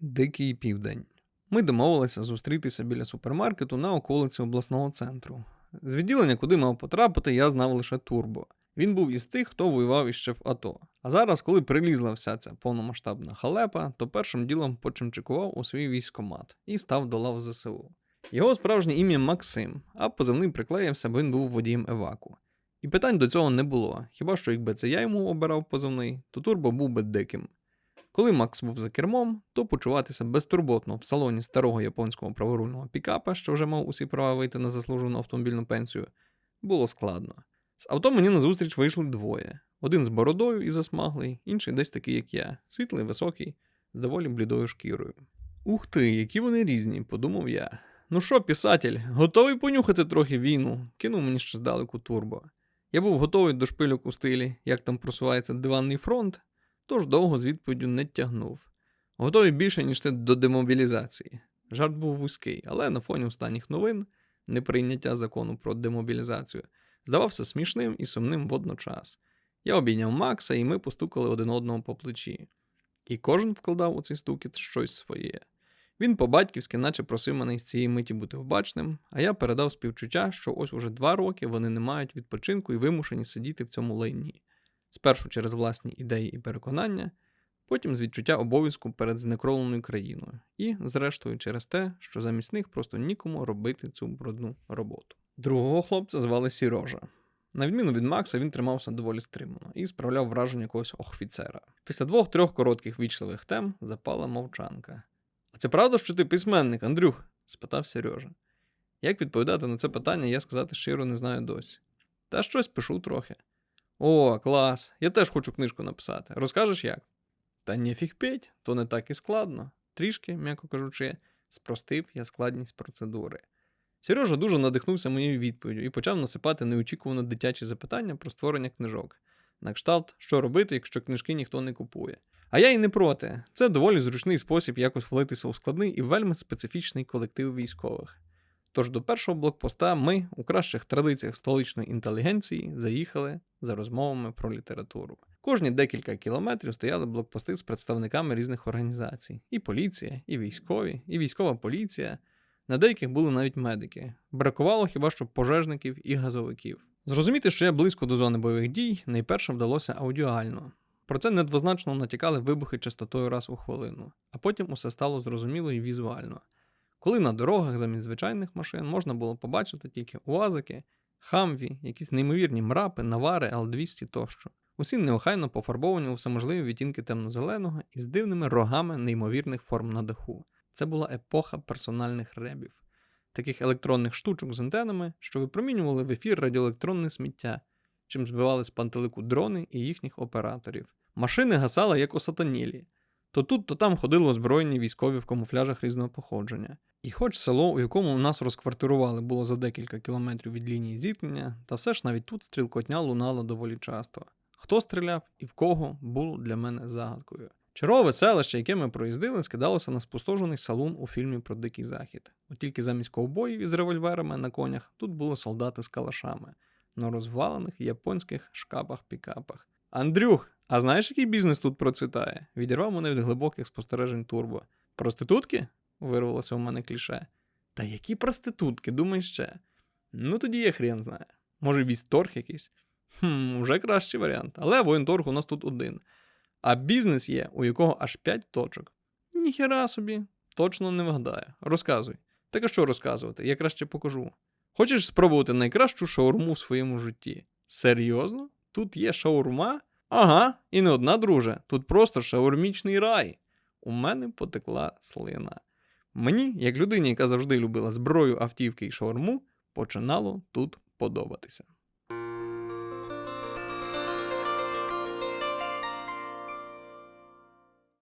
Дикий південь. Ми домовилися зустрітися біля супермаркету на околиці обласного центру. З відділення, куди мав потрапити, я знав лише Турбо. Він був із тих, хто воював іще в АТО. А зараз, коли прилізла вся ця повномасштабна халепа, то першим ділом почимчикував у свій військомат і став до лав ЗСУ. Його справжнє ім'я Максим, а позивний приклеївся, бо він був водієм еваку. І питань до цього не було. Хіба що якби це я йому обирав позивний, то турбо був би диким. Коли Макс був за кермом, то почуватися безтурботно в салоні старого японського праворульного пікапа, що вже мав усі права вийти на заслужену автомобільну пенсію, було складно. З авто мені назустріч вийшли двоє: один з бородою і засмаглий, інший десь такий, як я, світлий, високий, з доволі блідою шкірою. Ух ти, які вони різні, подумав я. Ну що, писатель, готовий понюхати трохи війну? кинув мені ще здалеку турбо. Я був готовий до шпильок у стилі, як там просувається диванний фронт, тож довго з відповіддю не тягнув. Готовий більше, ніж ти до демобілізації. Жарт був вузький, але на фоні останніх новин, неприйняття закону про демобілізацію, здавався смішним і сумним водночас. Я обійняв Макса, і ми постукали один одного по плечі. І кожен вкладав у цей стукіт щось своє. Він по-батьківськи, наче просив мене із цієї миті бути обачним, а я передав співчуття, що ось уже два роки вони не мають відпочинку і вимушені сидіти в цьому лайні. Спершу через власні ідеї і переконання, потім з відчуття обов'язку перед знекровленою країною, і, зрештою, через те, що замість них просто нікому робити цю брудну роботу. Другого хлопця звали Сірожа. На відміну від Макса, він тримався доволі стримано і справляв враження якогось офіцера. Після двох-трьох коротких вічливих тем запала мовчанка. А це правда, що ти письменник, Андрюх? спитав Сережа. Як відповідати на це питання, я сказати щиро не знаю досі. Та щось пишу трохи. О, клас! Я теж хочу книжку написати. Розкажеш як? Та ніфіг петь, то не так і складно. Трішки, м'яко кажучи, спростив я складність процедури. Сережа дуже надихнувся моєю відповіддю і почав насипати неочікувано дитячі запитання про створення книжок. На кшталт, що робити, якщо книжки ніхто не купує. А я і не проти. Це доволі зручний спосіб якось влитися у складний і вельми специфічний колектив військових. Тож до першого блокпоста ми, у кращих традиціях столичної інтелігенції, заїхали за розмовами про літературу. Кожні декілька кілометрів стояли блокпости з представниками різних організацій: і поліція, і військові, і військова поліція. На деяких були навіть медики. Бракувало хіба що пожежників і газовиків. Зрозуміти, що я близько до зони бойових дій, найперше вдалося аудіально. Про це недвозначно натякали вибухи частотою раз у хвилину, а потім усе стало зрозуміло і візуально. Коли на дорогах замість звичайних машин можна було побачити тільки уазики, хамві, якісь неймовірні мрапи, навари, Л-200 тощо. Усі неохайно пофарбовані у всеможливі відтінки темно-зеленого і з дивними рогами неймовірних форм на даху. Це була епоха персональних ребів, таких електронних штучок з антенами, що випромінювали в ефір радіоелектронне сміття, чим збивали з пантелику дрони і їхніх операторів. Машини гасали як осатанілі. То тут, то там ходили озброєні військові в камуфляжах різного походження. І хоч село, у якому нас розквартирували, було за декілька кілометрів від лінії зіткнення, та все ж навіть тут стрілкотня лунала доволі часто. Хто стріляв і в кого було для мене загадкою. Чергове селище, яке ми проїздили, скидалося на спустожений салун у фільмі про Дикий Захід. От тільки замість ковбоїв із револьверами на конях тут були солдати з калашами на розвалених японських шкапах-пікапах. Андрюх, а знаєш, який бізнес тут процвітає? Відірвав мене від глибоких спостережень турбо. Проститутки? вирвалося у мене кліше. Та які проститутки, думай ще. Ну тоді я хрен знає. Може, військторг якийсь? Хм, уже кращий варіант. Але воєнторг у нас тут один. А бізнес є, у якого аж 5 точок. Ніхера собі, точно не вгадаю. Розказуй. Так а що розказувати? Я краще покажу. Хочеш спробувати найкращу шаурму в своєму житті? Серйозно? Тут є шаурма? Ага, і не одна, друже. Тут просто шаурмічний рай. У мене потекла слина. Мені, як людині, яка завжди любила зброю, автівки і шаурму, починало тут подобатися.